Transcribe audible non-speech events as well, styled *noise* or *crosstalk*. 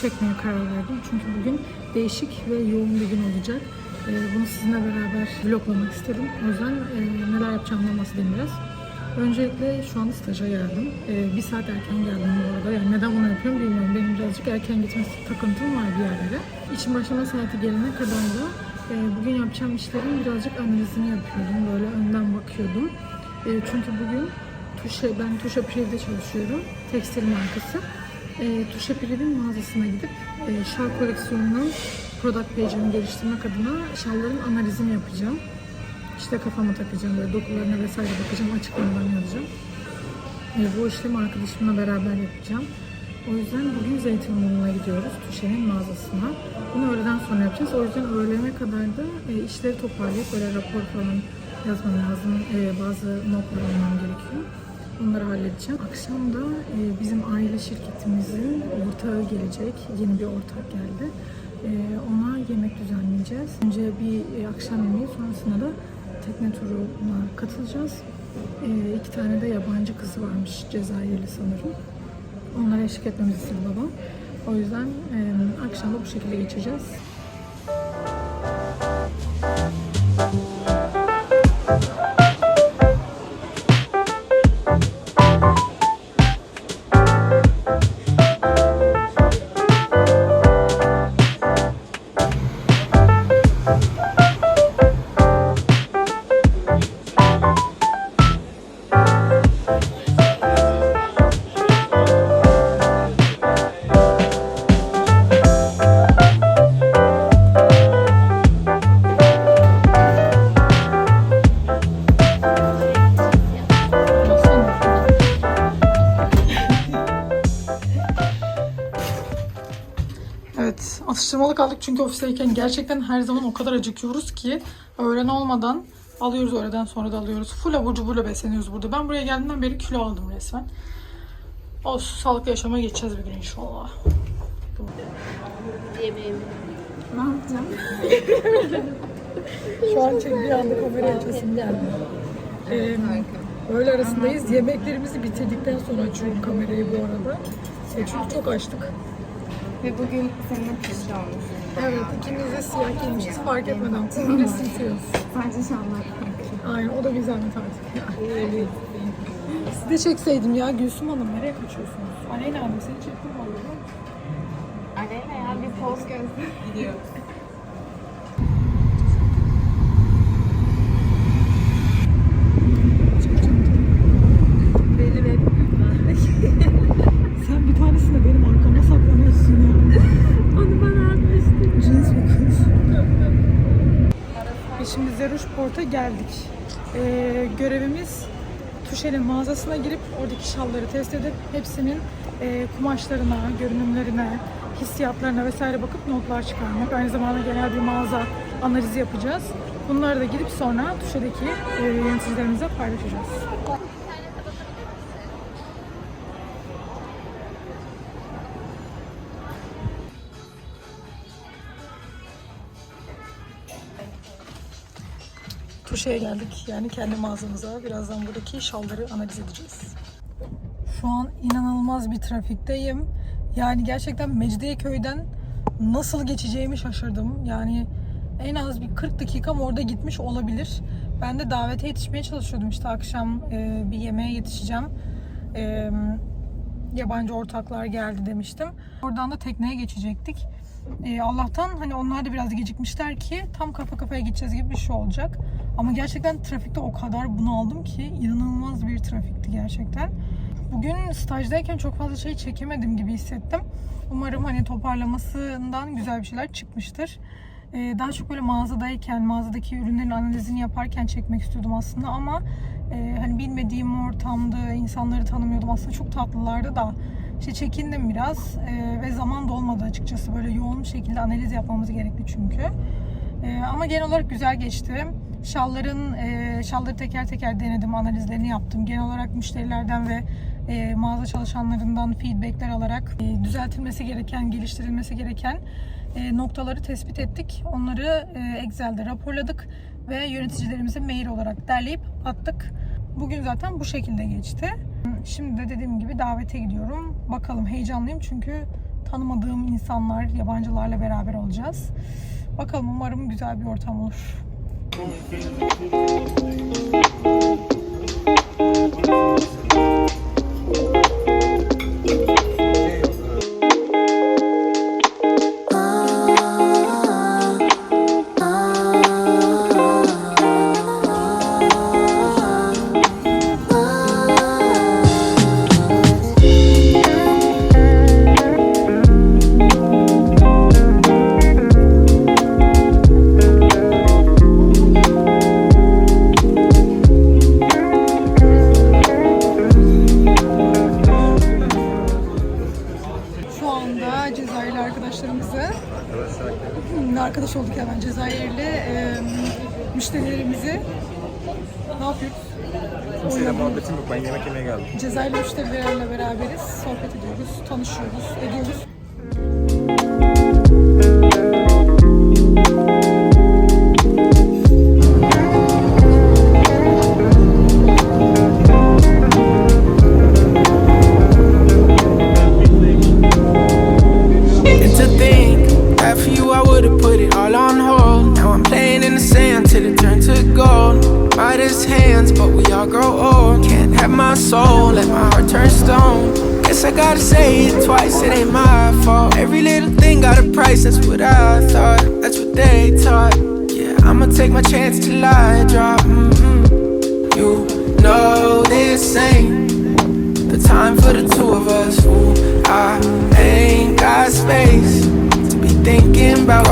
çekmeye karar verdim. Çünkü bugün değişik ve yoğun bir gün olacak. Ee, bunu sizinle beraber vloglamak istedim. O yüzden e, neler yapacağımdan bahsedeyim biraz. Öncelikle şu an staja geldim. Ee, bir saat erken geldim bu arada. Yani neden bunu yapıyorum bilmiyorum. Benim birazcık erken gitmesi takıntım var bir yerlere. İşin başlama saati gelene kadar da e, bugün yapacağım işlerin birazcık analizini yapıyordum. Böyle önden bakıyordum. E, çünkü bugün Tuşe, ben Tuşa Priv'de çalışıyorum. Tekstil markası. E, Tuşa Priv'in mağazasına gidip e, şal koleksiyonunun product page'ini geliştirmek adına şalların analizini yapacağım. İşte kafama takacağım, böyle dokularına vesaire bakacağım, açıklamalarını yazacağım. E, bu işlemi arkadaşımla beraber yapacağım. O yüzden bugün Zeytinburnu'na gidiyoruz, Tuşe'nin mağazasına. Bunu öğleden sonra yapacağız. O yüzden öğlene kadar da e, işleri toparlayıp böyle rapor falan yazmam lazım. E, bazı notlar almam gerekiyor. Onları halledeceğim. Akşam da e, bizim aile şirketimizin ortağı gelecek. Yeni bir ortak geldi. E, ona yemek düzenleyeceğiz. Önce bir e, akşam yemeği sonrasında da tekne turuna katılacağız. İki tane de yabancı kızı varmış Cezayirli sanırım. Onlara eşlik etmemizi istedi babam. O yüzden akşam da bu şekilde geçeceğiz. Atıştırmalık aldık çünkü ofisteyken gerçekten her zaman o kadar acıkıyoruz ki öğlen olmadan alıyoruz öğleden sonra da alıyoruz. Full abur cuburla besleniyoruz burada. Ben buraya geldiğimden beri kilo aldım resmen. Olsun, sağlıklı yaşama geçeceğiz bir gün inşallah. Yemeğim. Ne yapacağım? *laughs* Şu an bir anda kamera açasım geldi. Ee, öğle arasındayız. Yemeklerimizi bitirdikten sonra açıyorum kamerayı bu arada. E, çünkü çok açtık. Ve bugün senin pişti olmuş. Evet, ikimiz de siyah giymişiz fark etmeden. Kombine simsiyahız. Sadece şanlar. Aynen, o da bir zahmet artık. Sizi de çekseydim ya Gülsüm Hanım. Nereye kaçıyorsunuz? Aleyna Hanım seni çektim valla. Aleyna ya bir poz göster. Gidiyoruz. Port'a geldik. Ee, görevimiz Tuşel'in mağazasına girip oradaki şalları test edip hepsinin e, kumaşlarına, görünümlerine, hissiyatlarına vesaire bakıp notlar çıkarmak. Aynı zamanda genel bir mağaza analizi yapacağız. Bunları da gidip sonra Tuşe'deki e, yöneticilerimize paylaşacağız. Tuşe'ye geldik. Yani kendi mağazamıza. Birazdan buradaki şalları analiz edeceğiz. Şu an inanılmaz bir trafikteyim. Yani gerçekten Mecidiyeköy'den nasıl geçeceğimi şaşırdım. Yani en az bir 40 dakikam orada gitmiş olabilir. Ben de davete yetişmeye çalışıyordum. İşte akşam e, bir yemeğe yetişeceğim. E, yabancı ortaklar geldi demiştim. Oradan da tekneye geçecektik. Ee, Allah'tan hani onlar da biraz gecikmişler ki tam kafa kafaya gideceğiz gibi bir şey olacak. Ama gerçekten trafikte o kadar bunaldım ki inanılmaz bir trafikti gerçekten. Bugün stajdayken çok fazla şey çekemedim gibi hissettim. Umarım hani toparlamasından güzel bir şeyler çıkmıştır. Ee, daha çok böyle mağazadayken, mağazadaki ürünlerin analizini yaparken çekmek istiyordum aslında ama e, hani bilmediğim ortamda insanları tanımıyordum. Aslında çok tatlılardı da işte çekindim biraz e, ve zaman da olmadı açıkçası. Böyle yoğun bir şekilde analiz yapmamız gerekli çünkü. E, ama genel olarak güzel geçti. Şalların, e, şalları teker teker denedim, analizlerini yaptım. Genel olarak müşterilerden ve e, mağaza çalışanlarından feedbackler alarak e, düzeltilmesi gereken, geliştirilmesi gereken e, noktaları tespit ettik. Onları e, Excel'de raporladık ve yöneticilerimize mail olarak derleyip attık. Bugün zaten bu şekilde geçti. Şimdi de dediğim gibi davete gidiyorum. Bakalım heyecanlıyım çünkü tanımadığım insanlar, yabancılarla beraber olacağız. Bakalım umarım güzel bir ortam olur. Olduk hemen Cezayirli e, müşterilerimizi ne yapıyoruz? Kimseyle muhabbetim yok. Ben yemek yemeye geldim. Cezayirli müşterilerle beraberiz. Sohbet ediyoruz, tanışıyoruz, ediyoruz. Hands, but we all grow old. Can't have my soul, let my heart turn stone. Guess I gotta say it twice, it ain't my fault. Every little thing got a price, that's what I thought. That's what they taught. Yeah, I'ma take my chance till I drop. mm You know this ain't the time for the two of us. Ooh, I ain't got space to be thinking about